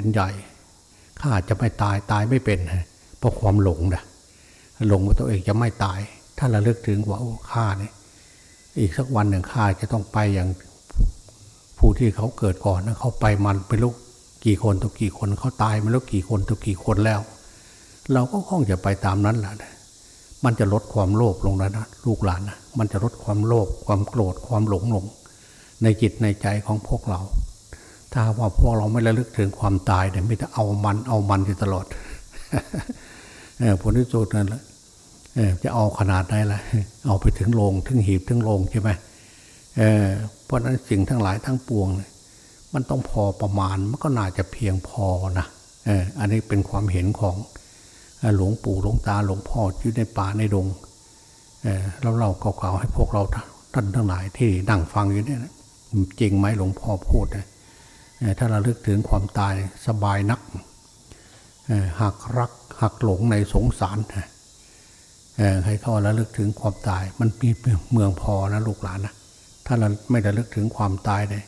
เป็นใหญ่ข้าจะไม่ตายตายไม่เป็นเพราะความหลงนะหลงว่าตัวเองจะไม่ตาย ถ้าเระลึกถึงว่าโอ้ข้าเนี่ยอีกสักวันหนึ่งข้าจะต้องไปอย่างผู้ที่เขาเกิดก่อนนะเขาไปมันไปลูกกี่คนตัวกี่คนเขาตายมาแล้วกี่คนตัวกี่คนแล้ว เราก็คงจะไปตามนั้นแหละนะมันจะลดความโลภลงแล้วนะลูกหลานนะมันจะลดความโลภความโกรธความหลงลง ในจิตในใจของพวกเรา ถ้าว่าพวกเราไม่ระลึกถึงความตายเนี่ยไม่จะเอามันเอามันอยู่ตลอดผลที่สุดนั่นแหละจะเอาขนาดไหนล่ะ เอาไปถึงโลงถึงหีบถึงโลงใช่ไหมเเพราะนั้นสิ่งทั้งหลายทั้งปวง มันต้องพอประมาณมันก็น่าจะเพียงพอนะอันนี้เป็นความเห็นของหลวงปู่หลวงตาหลวงพ่ออยู่ในป่าในดงเราเล่าเก่าๆให้พวกเราท่านทั้งหลายที่นั่งฟังอยู่เนี่ยจริงไหมหลวงพ่อพูดนะ ถ้าเราลึกถึงความตายสบายนักหักรักหักหลงในสงสารให้เขาระลึกถึงความตาย มันมีเมืองพอนะลูกหลานนะถ้าเราไม่ระลึกถึงความตายเลย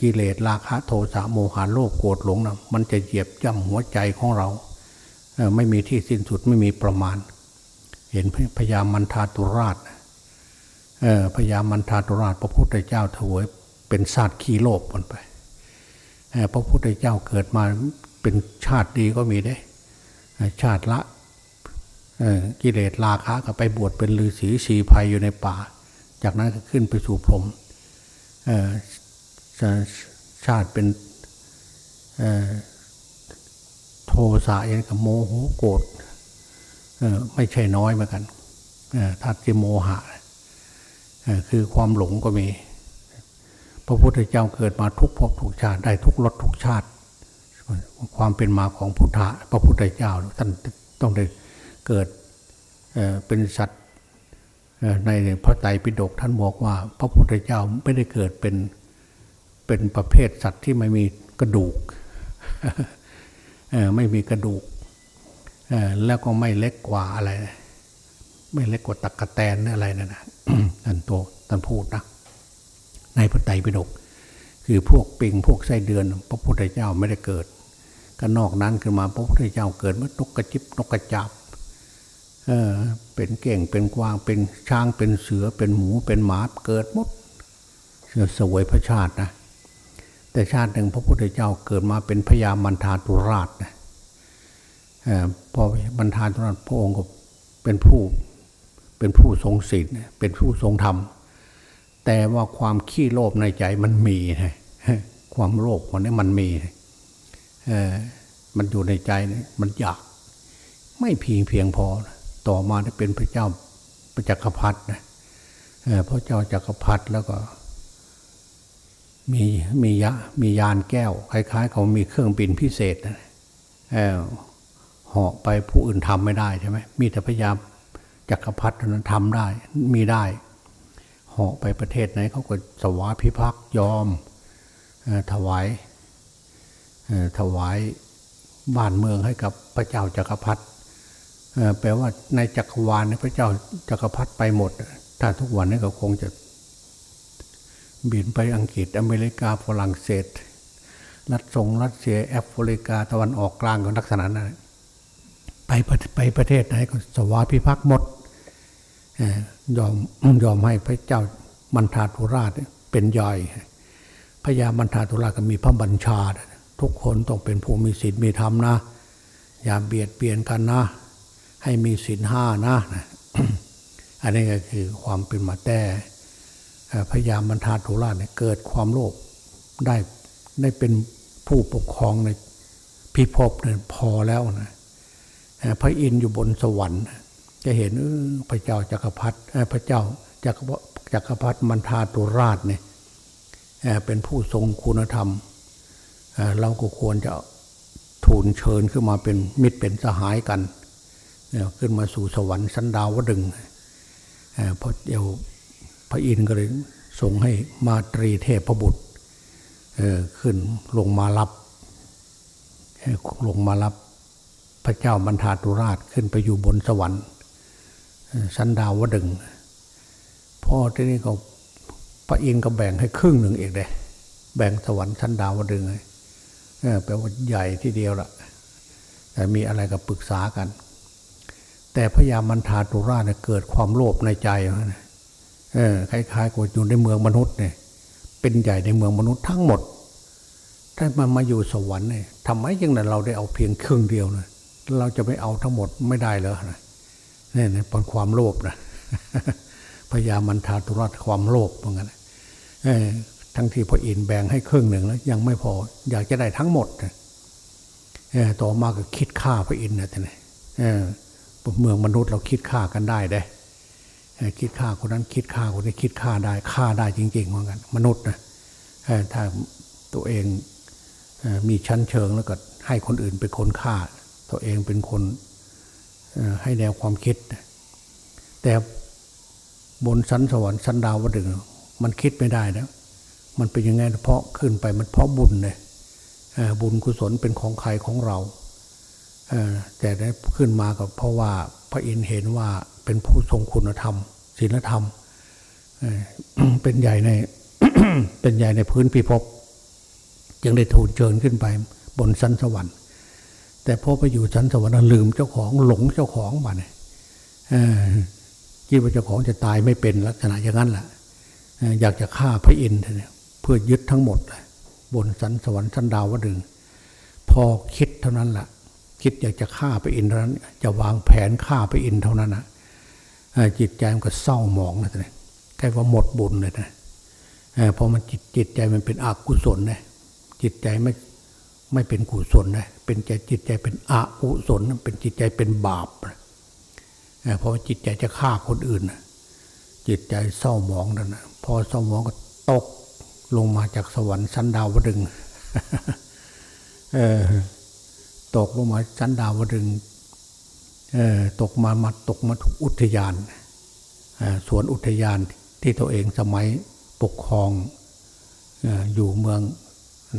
กิเลสราคะโทสะโมหะโลภโกรธหลงนะมันจะเหยียบย่ำหัวใจของเราไม่มีที่สิ้นสุดไม่มีประมาณ เห็นพญามันทาตุราชพญามันทาตุราช พระพุทธเจ้าถวยเป็นชาสติขี้โลภกันไป พระพุทธเจ้าเกิดมาเป็นชาติดีก็มีได้ ชาติละกิเลสราคะก็ไปบวชเป็นฤาษีชีภัยอยู่ในป่า จากนั้นก็ขึ้นไปสู่พรหมชาติเป็นโทสะยังกับโมโหโกรธไม่ใช่น้อยเหมือนกันทัดจิโมหะคือความหลงก็มี พระพุทธเจ้าเกิดมาทุกภพทุกชาติได้ทุกรสทุกชาติ ความเป็นมาของพุทธะพระพุทธเจ้าท่านต้องได้เกิดเป็นสัตว์ในพระไตรปิฎกท่านบอกว่า พระพุทธเจ้าไม่ได้เกิดเป็นเป็นประเภทสัตว์ที่ไม่มีกระดูกไม่มีกระดูกแล้วก็ไม่เล็กกว่าอะไร ไม่เล็กกว่าตะกะแตนอะไรนั่นนะท่านโตท่านพูดนะ ในพระไตรปิฎกคือพวกปิงพวกไส้เดือน พระพุทธเจ้าไม่ได้เกิดก็นอกนั้นขึ้นมาพระพุทธเจ้าเกิดเมื่อนกกระจิบนกกระจับเออเป็นเก่งเป็นกวางเป็นช้างเป็นเสือเป็นหมูเป็นหมาเกิดหมดเสือสวยพระชาตินะแต่ชาติหนึ่งพระพุทธเจ้าเกิดมาเป็นพญามันทาตุราชนะออพอมันทาตุราชพระองค์ก็เป็นผู้เป็นผู้ทรงศีลเป็นผู้ทรงธรรม แต่ว่าความขี้โลภในใจมันมีนะความโลภคนนี้มันมีมันอยู่ในใจมันอยาก ไม่เพียงเพียงพอ ต่อมาได้เป็นพระเจ้าพระจักรพรรดินะพระเจ้าจักรพรรดิแล้วก็ มีมียะมียานแก้ว คล้ายๆ เขามีเครื่องบินพิเศษนะเหาะไปผู้อื่นทำไม่ได้ใช่ไหมมีแต่พยายาจักรพรรดินั้นทำได้ มีได้ เหาะไปประเทศไหนเขาก็สวาพิพักยอมถวายถวายบ้านเมืองให้กับพระเจ้าจักรพรรดิแปลว่าในจักรวาลพระเจ้าจักรพรรดิไปหมด ถ้าทุกวันนี้ก็คงจะบินไปอังกฤษอเมริกาฝรั่งเศสรัสซงรัสเซียแอฟริกาตะวันออกกลางก็ลักษณะนั้นไปไปประเทศไหนก็สวาพิพักหมด ยอมยอมให้พระเจ้ามันทาธุราชเป็นย่อยพญามันทาธุราชก็มีพระบัญชา ทุกคนต้องเป็นผู้มีศีลมีธรรมนะ อย่าเบียดเบียนกันนะ ให้มีศีลห้านะอันนี้ก็คือความเป็นมาแต่พยามบรรทาธุราชเนี่ยเกิดความโลภได้ได้เป็นผู้ปกครองในพิภพเนี่ยพอแล้วนะพระอินทร์อยู่บนสวรรค์ จะเห็นพระเจ้าจักรพรรดิพระเจ้าจักรจักรพรรดิมันทาตุราชเนี่ยเป็นผู้ทรงคุณธรรม เราก็ควรจะทูลเชิญขึ้นมาเป็นมิตรเป็นสหายกันขึ้นมาสู่สวรรค์สันดาวดึงเพราะเดี๋ยวพระอินทร์ก็เลยส่งให้มาตรีเทพบุตรขึ้นลงมารับลงมารับพระเจ้าบรรทาตุราชขึ้นไปอยู่บนสวรรค์ สันดาวดึงพ่อที่นี่ก็พระอินทร์ก็แบ่งให้ครึ่งหนึ่งเองเลยแบ่งสวรรค์สันดาวดึงเลยแปลว่าใหญ่ที่เดียวละแต่มีอะไรก็ปรึกษากัน แต่พญามันทาตุราเนี่ยเกิดความโลภในใจนะเออคล้ายๆกับอยู่ในเมืองมนุษย์เนี่ย เป็นใหญ่ในเมืองมนุษย์ทั้งหมด ถ้ามันมาอยู่สวรรค์เนี่ยทำไมยังนั้นเราได้เอาเพียงครึ่งเดียวนะเราจะไม่เอาทั้งหมดไม่ได้เลยนะ นี่นะเป็นความโลภนะพญามันทาตุราชความโลภเหมือนกันทั้งที่พระอินทร์แบ่งให้ครึ่งหนึ่งแล้ว ยังไม่พออยากจะได้ทั้งหมดต่อมาก็คิดฆ่าพระอินทร์นะท่านเออเมืองมนุษย์เราคิดฆ่ากันได้ได้คิดฆ่าคนนั้นคิดฆ่าคนนี้คิดฆ่าได้ฆ่าได้จริงๆเหมือนกันมนุษย์นะถ้าตัวเองมีชั้นเชิงแล้วก็ให้คนอื่นเป็นคนฆ่า ตัวเองเป็นคน ให้แนวความคิด แต่บนชั้นสวรรค์ชั้นดาวดึงมันคิดไม่ได้นะมันเป็นยังไงเพราะขึ้นไปมันเพราะบุญเลยบุญกุศลเป็นของใครของเราแต่ได้ขึ้นมากับเพราะว่าพระอินทร์เห็นว่าเป็นผู้ทรงคุณธรรมศีลธรรมเอ่อเป็นใหญ่ในเป็นใหญ่ในพื้นพิภพจึงได้ทูลเชิญขึ้นไปบนชั้นสวรรค์ แต่พอไปอยู่ชั้นสวรรค์ลืมเจ้าของหลงเจ้าของมาเนี่ยคิดว่าเจ้าของจะตายไม่เป็นลักษณะอย่างนั้นแหละอยากจะฆ่าพระอินทร์เนี่ยเพื่อยึดทั้งหมดเลยบนสันสวรรค์ชั้นดาวดึงพอคิดเท่านั้นแหละคิดอยากจะฆ่าพระอินทร์เท่านั้น จะวางแผนฆ่าพระอินทร์เท่านั้นนะจิตใจมันก็เศร้าหมองนะเนี่ยแค่ว่าหมดบุญเลยนะเอ่อพอมันจิตจิตใจมันเป็นอกุศลนะจิตใจไม่ ไม่เป็นกุศลนะเป็นใจจิตใจเป็นอกุศลเป็นจิตใจเป็นบาปนะเพราะจิตใจจะฆ่าคนอื่นนะจิตใจเศร้าหมองนั่นนะพอเศร้าหมองก็ตกลงมาจากสวรรค์ชั้นดาวดึงตกลงมาชั้นดาวดึงตกมามาตกมาถูกอุทยานสวนอุทยานที่ตัวเองสมัยปกครองเอ่ออยู่เมือง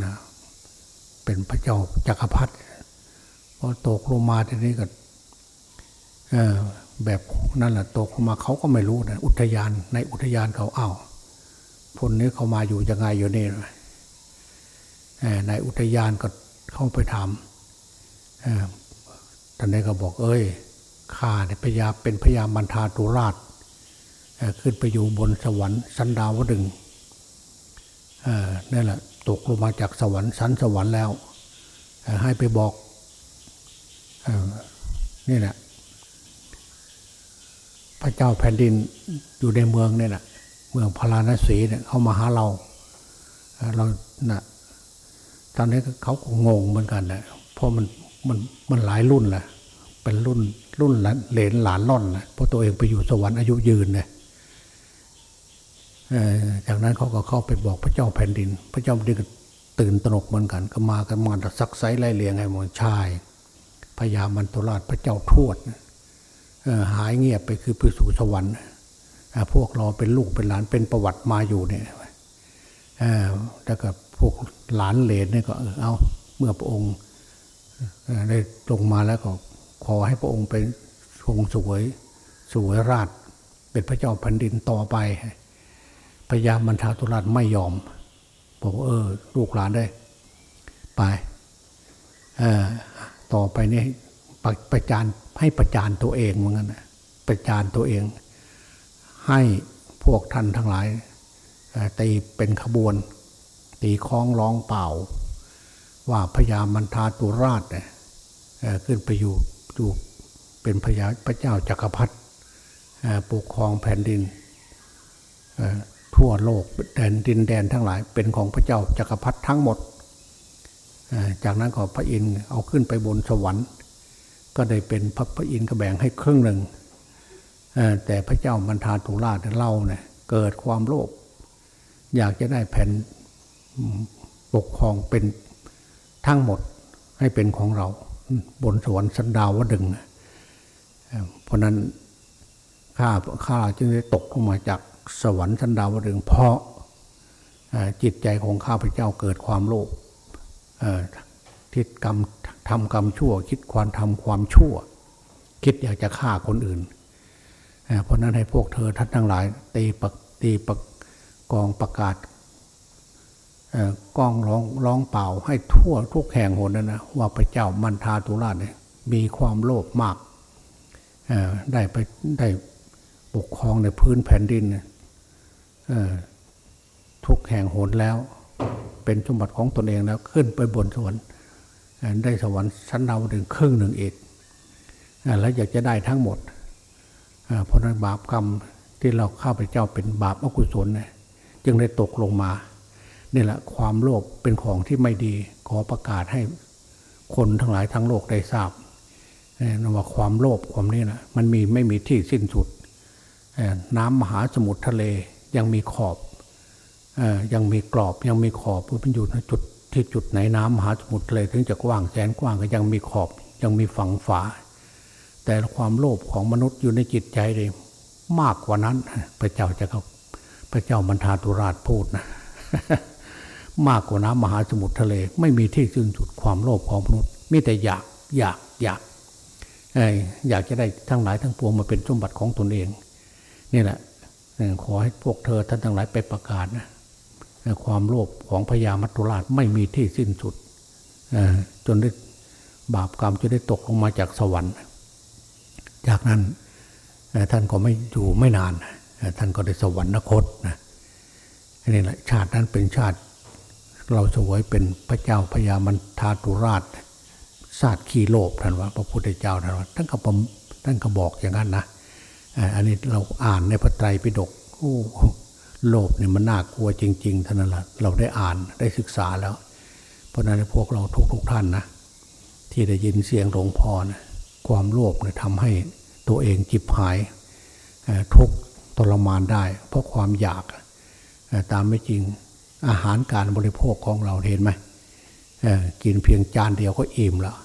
นะ เป็นพระเจ้าจักรพรรดิพอตกลงมาทีนี้ก็แบบนั่นแหละตกลงมาเขาก็ไม่รู้นะอุทยานในอุทยานเขาเอ้าพลนี้เขามาอยู่ยังไงอยู่นี่ในอุทยานก็เข้าไปถามท่านนี้ก็บอก เอ้ยข้าเนี่ยพญาเป็นพญามันทาตุราชขึ้นไปอยู่บนสวรรค์สันดาวดึงนั่นแหละ ตกลงมาจากสวรรค์สันสวรรค์แล้ว ให้ไปบอกอนี่แหละพระเจ้าแผ่นดินอยู่ในเมืองเนี่ยนะเมืองพาราณสีเนี่ยเขามาหาเราเอ่อเรานะตอนนี้เขาก็งงเหมือนกันแหละเพราะมันมันมันหลายรุ่นแหละเป็นรุ่นรุ่นหลานเหลนหลานล่อนนะเพราะตัวเองไปอยู่สวรรค์อายุยืนเนี่ย จากนั้นเขาก็เข้าไปบอกพระเจ้าแผ่นดิน พระเจ้าแผ่นดินก็ตื่นตระหนกเหมือนกัน ก็มากันมาซักไซไล่เลียงไงหมอนชายพญามันตุราชพระเจ้าทวดหายเงียบไปคือไปสู่สวรรค์พวกเราเป็นลูกเป็นหลานเป็นประวัติมาอยู่เนี่ยเอ่อแล้วก็พวกหลานเหลนเนี่ยก็เออเอาเมื่อพระองค์ได้ลงมาแล้วก็ขอให้พระองค์เป็นทรงสวยสวยราช เป็นพระเจ้าแผ่นดินต่อไป พญามันทาตุราชไม่ยอมบอกว่าเออ ลูกหลานได้ ไปต่อไปนี่ประประจานให้ประจานตัวเองเหมือนกันนะประจานตัวเอง ให้พวกท่านทั้งหลายตีเป็นขบวน ตีคล้องร้องเป่า ว่าพญามันทาตุราชเนี่ยขึ้นไปอยู่อยู่เป็นพญาพระเจ้าจักรพรรดิปกครองแผ่นดิน ทั่วโลกแดนดินแดนทั้งหลายเป็นของพระเจ้าจักรพรรดิทั้งหมด จากนั้นก็พระอินทร์เอาขึ้นไปบนสวรรค์ ก็ได้เป็นพระพระอินทร์ก็แบ่งให้ครึ่งหนึ่ง แต่พระเจ้ามันทาตุราชเนี่ยเล่าเนี่ยเกิดความโลภอยากจะได้แผ่นปกครองเป็นทั้งหมดให้เป็นของเราบนสวรรค์สันดาวดึงเอ่อเพราะนั้นข้าข้าจึงได้ตกลงมาจาก สวรรค์สันดาวดึงเพราะจิตใจของข้าพเจ้าเกิดความโลภเอ่อคิดกรรมทำกรรมชั่ว คิดความทำความชั่ว คิดอยากจะฆ่าคนอื่น เพราะนั้นให้พวกเธอท่านทั้งหลาย ตีปักตีปักกองประกาศกองร้องร้องเปล่าให้ทั่วทุกแห่งหนนะนะว่าพระเจ้ามันทาตุราชเนี่ยมีความโลภมากได้ไปได้ปกครองในพื้นแผ่นดิน ทุกแห่งโหนแล้ว เป็นสมบัติของตนเองแล้วขึ้นไปบนสวรรค์ได้สวรรค์ชั้นดาวดึงครึ่งหนึ่งอีกเอ่อแล้วอยากจะได้ทั้งหมดเพราะนั้นบาปกรรมที่เราข้าพเจ้าเป็นบาปอกุศลเนี่ยจึงได้ตกลงมานี่แหละความโลภเป็นของที่ไม่ดี ขอประกาศให้คนทั้งหลายทั้งโลกได้ทราบเอ่อว่าความโลภความนี้นะมันมีไม่มีที่สิ้นสุดน้ำมหาสมุทรทะเล ยังมีขอบอยังมีกรอบยังมีขอบเพื่อเป็นอยู่ในจุดที่จุดไหนน้ำมหาสมุทรทะเลถึงจะกว้างแสนกว้างก็ยังมีขอบ ยังมีฝังฝา แต่ความโลภของมนุษย์อยู่ในจิตใจเลยมากกว่านั้น พระเจ้าจะเขาพระเจ้ามันทาตุราชพูดนะมากกว่าน้ำมหาสมุทรทะเล ไม่มีที่สิ้นสุดความโลภของมนุษย์มีแต่อยากอยากอยากอยากจะได้ทั้งหลายทั้งปวงมาเป็นสมบัติของตนเอง นี่แหละ ขอให้พวกเธอท่านทั้งหลายไปประกาศนะความโลภของพญามัจจุราชไม่มีที่สิ้นสุดจนได้บาปกรรมจะได้ตกลงมาจากสวรรค์ จากนั้นท่านก็ไม่อยู่ไม่นาน ท่านก็ได้สวรรคตนะนี่แหละชาตินั้นเป็นชาติ เราสวยเป็นพระเจ้าพญามันทาตุราชศาสตร์ขีโลภท่านว่าพระพุทธเจ้าท่านว่าท่านก็ประท่านก็บอกอย่างนั้นนะ อันนี้เราอ่านในพระไตรปิฎกโอ้โลภเนี่ยมันน่ากลัวจริงๆท่านั้นละเราได้อ่านได้ศึกษาแล้ว เพราะนั้นพวกเราทุกๆท่านนะที่ได้ยินเสียงหลวงพ่อนะความโลภเนี่ยทำให้ตัวเองจิบหายทุกทรมานได้ เพราะความอยากตามไม่จริงอาหารการบริโภคของเราเห็นไหมกินเพียงจานเดียวก็อิ่มแล้ว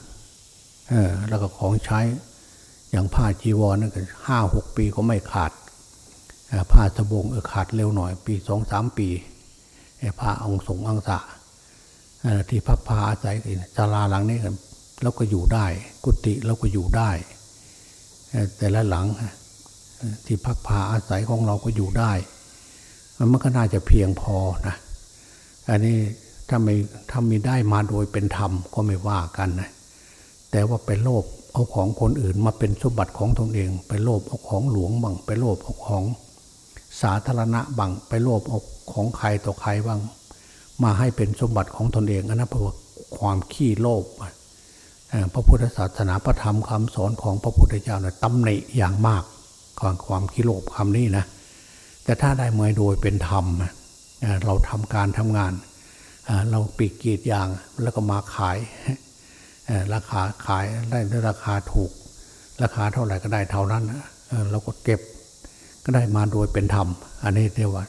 แล้วก็ของใช้ อย่างผ้าจีวรนั่นก็ห้าหกปีก็ไม่ขาด ผ้าสบงเออขาดเร็วหน่อย ปีสองสามปีผ้าองสงอังสะที่พักพาอาศัยกันศาลาหลังนี้กันเราก็อยู่ได้ กุฏิเราก็อยู่ได้ แต่ละหลังที่พักพาอาศัยของเราก็อยู่ได้ มันก็น่าจะเพียงพอนะอันนี้ถ้าไม่ถ้ามีได้มาโดยเป็นธรรมก็ไม่ว่ากันนะแต่ว่าไปโลภ เอาของคนอื่นมาเป็นสมบัติของตนเอง ไปโลภเอาของหลวงบ้างไปโลภเอาของ สาธารณะบ้างไปโลภเอาของใครต่อใครบ้างมาให้เป็นสมบัติของตนเองอันนั้นเพราะว่าความขี้โลภพระพุทธศาสนาพระธรรมคำสอนของพระพุทธเจ้าเนี่ยตำหนิอย่างมากของความขี้โลภคำนี้นะแต่ถ้าได้มาโดยเป็นธรรมเราทำการทำงาน เราปีกกีดยางแล้วก็มาขาย ราคาขายได้ด้วยราคาถูก ราคาเท่าไหร่ก็ได้เท่านั้นเราก็เก็บก็ได้มาโดยเป็นธรรม อันนี้เรียกว่า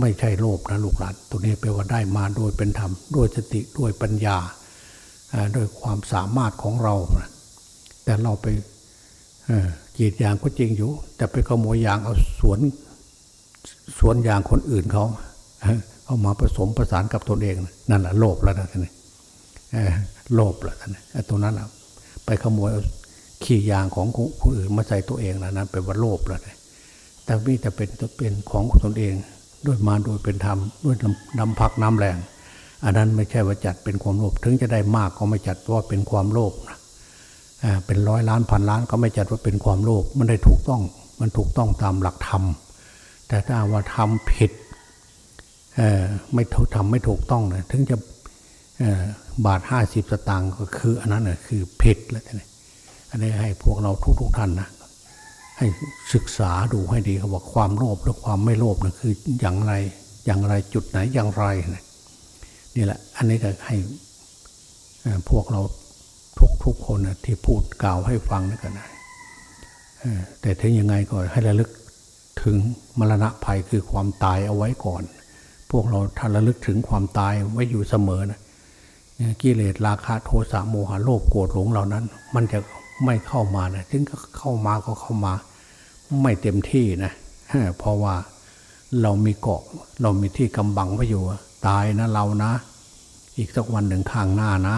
ไม่ใช่โลภนะลูกหลานตัวนี้แปลว่าได้มาโดยเป็นธรรมด้วยสติด้วยปัญญาด้วยความสามารถของเรา แต่เราไปกีดยางก็จริงอยู่ แต่ไปขโมยยางเอาสวนสวนยางคนอื่นเขาเอามาผสมประสานกับตนเอง นั่นแหละโลภแล้วนะท่านนี่ โลภแล้วท่านไอ้ตัวนั้นน่ะไปขโมยขี้ยางของคนอื่นมาใส่ตัวเองนะนั้นเป็นว่าโลภแล้วนะแต่มีแต่เป็นเป็นของตนเองด้วยมาโดยเป็นธรรมด้วยน้ำพักน้ำแรงอันนั้นไม่ใช่ว่าจัดเป็นความโลภถึงจะได้มากก็ไม่จัดว่าเป็นความโลภนะอ่าเป็นร้อยล้านพันล้านก็ไม่จัดว่าเป็นความโลภมันได้ถูกต้องมันถูกต้องตามหลักธรรม แต่ถ้าว่าทำผิดอ่อไม่ถูกทำไม่ถูกต้องนะถึงจะ บาทห้าสิบสตางค์ก็คืออันนั้นนะคือผิดแล้วนี่อันนี้ให้พวกเราทุกๆท่านนะให้ศึกษาดูให้ดีครับว่าความโลภและความไม่โลภนะคืออย่างไรอย่างไรจุดไหนอย่างไรนะนี่แหละ อันนี้ก็ให้พวกเราทุกทุกคนนะที่พูดกล่าวให้ฟังนะกันนะแต่ถึงยังไงก็ให้ระลึกถึงมรณะภัยคือความตายเอาไว้ก่อน พวกเราถ้าระลึกถึงความตายไว้อยู่เสมอนะ กิเลสราคะโทสะโมหะโลภโกรธหลงเหล่านั้น มันจะไม่เข้ามานะถึงก็เข้ามาก็เข้ามา ไม่เต็มที่นะเพราะว่าเรามีเกาะเรามีที่กำบังไว้อยู่ ตายนะเรานะ อีกสักวันหนึ่งข้างหน้านะ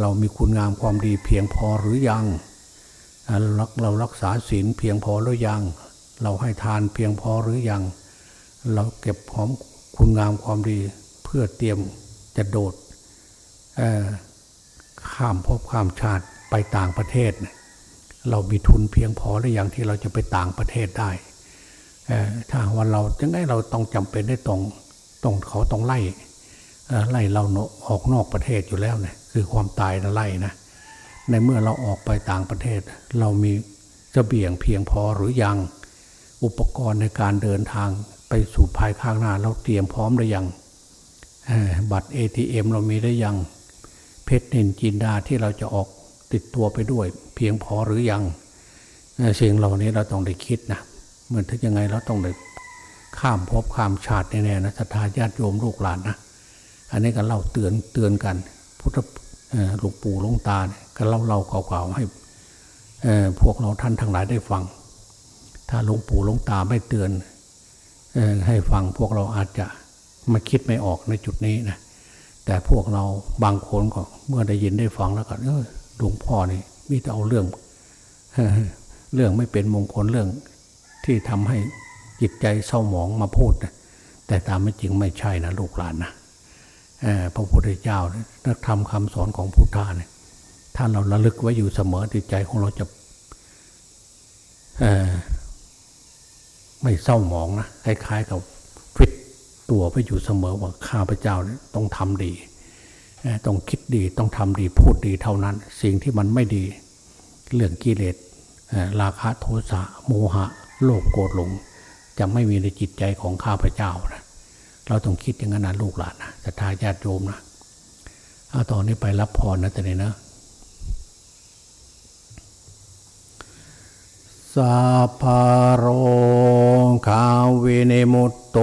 เรามีคุณงามความดีเพียงพอหรือยังเราเรารักษาศีลเพียงพอหรือยัง เราให้ทานเพียงพอหรือยัง เราเก็บหอมคุณงามความดีเพื่อเตรียมจะโดด ข้ามภพข้ามชาติไปต่างประเทศ เรามีทุนเพียงพอหรือยังที่เราจะไปต่างประเทศได้ถ้าวันเราจังไงเราต้องจำเป็นได้ตรงต้องเขาต้องไล่ไล่เราออกนอกประเทศอยู่แล้วเนี่ยคือความตายนะไล่นะในเมื่อเราออกไปต่างประเทศ เรามีเสบียงเพียงพอหรือยังอุปกรณ์ในการเดินทางไปสู่ภายข้างหน้า เราเตรียมพร้อมหรือยังบัตร ATM เรามีได้ยัง เพชรนินจินดาที่เราจะออกติดตัวไปด้วย เพียงพอหรือยังเสิ่งเหล่านี้เราต้องได้คิดนะเหมือนถ้ายังไงเราต้องได้ข้ามภพข้ามชาติแน่ๆนะศรัทธาญาติโยมลูกหลานนะอันนี้ก็เล่าเตือนเตือนกัน พุทธหลวงปู่หลวงตาเนี่ยก็เล่าเล่าเก่าๆให้พวกเราท่านทั้งหลายได้ฟัง ถ้าหลวงปู่หลวงตาไม่เตือนอให้ฟังพวกเราอาจจะมาคิดไม่ออกในจุดนี้นะ แต่พวกเราบางคนก็เมื่อได้ยินได้ฟังแล้วก็เออหลวงพ่อนี่มีแต่เอาเรื่องเรื่องไม่เป็นมงคลเรื่องที่ทำให้จิตใจเศร้าหมองมาพูดนะแต่ตามไม่จริงไม่ใช่นะลูกหลานนะพระพุทธเจ้านักธรรมคำสอนของพุทธาเนี่ยถ้าเราระลึกไว้อยู่เสมอจิตใจของเราจะไม่เศร้าหมองนะคล้ายๆกับ ตัวไปอยู่เสมอว่าข้าพเจ้าต้องทำดี ต้องคิดดีต้องทำดีพูดดีเท่านั้น สิ่งที่มันไม่ดี เรื่องกิเลสราคะโทสะโมหะ โลภโกรธหลง จะไม่มีในจิตใจของข้าพเจ้านะเราต้องคิดอย่างนั้นนะลูกหลานนะศรัทธาญาติโยมนะเอาตอนนี้ไปรับพรนะแต่เนี่ยนะาพพะโรคาวินิมุตโต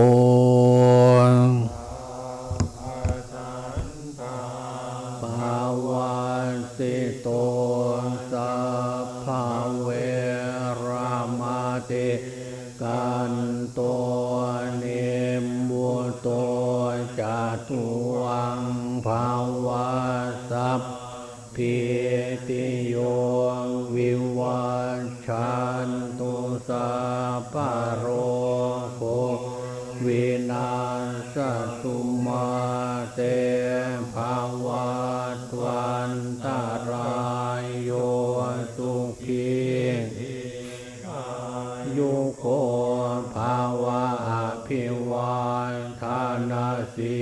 ภาวะอภิวานทานาสิ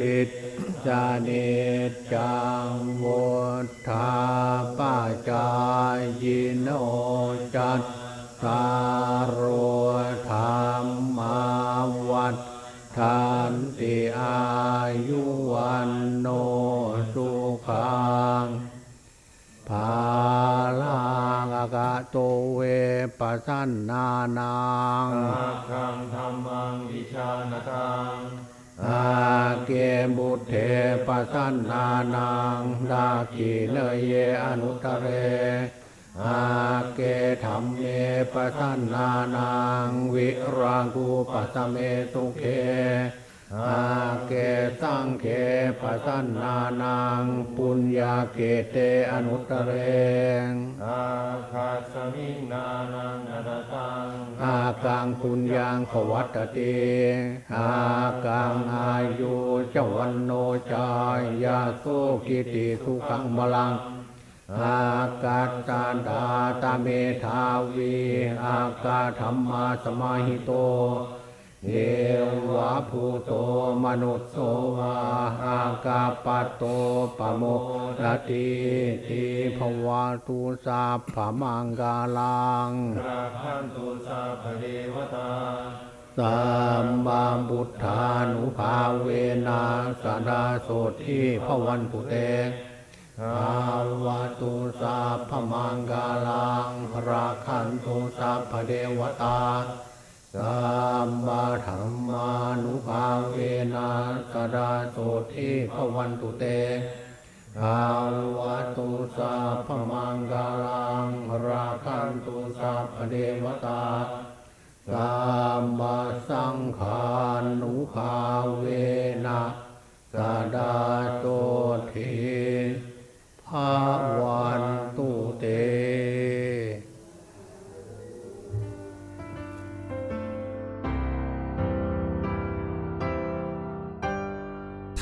ลิตจานิจังวุธาปัจจายโนจัตตา ปัสสันนานังอาคังธรรมังวิชานตังอาเกบุตเถปัสสันนานังดากิเนเยอนุตเรอาเกธรรมเมปัสสันนานังวิรังกูปัสสเมตุเค อาเกตังเคปัสสันนานังปุญญาเกเตอนุตเรอาคาสมิงนานังอนัตตังอากังปุญญังขวัตติอากังอายุจวันโนจายาโสกิติสุขังบาลังอากาตาดาตาเมธาวีอากาธรรมาสมาหิโต เอวะภูโตมนุสโสวาอากาปะโตปะโมรติทิภวาตุสาพมังกาลังราคันตุสัพพะเทวตาสัมมาบุทธานุภาเวนะสดาโสทิพวันตุเตภาวะตุสัพพมังกาลังราคันตุสัพพเทวตา สัมมาธรรมานุภาเวนะสดาโสทิพวันตุเตภาวะตุสัพมังกาลังราคันตุสัพเทวตาสัมมาสังขานุภาเวนะสดาโตทิภาวัน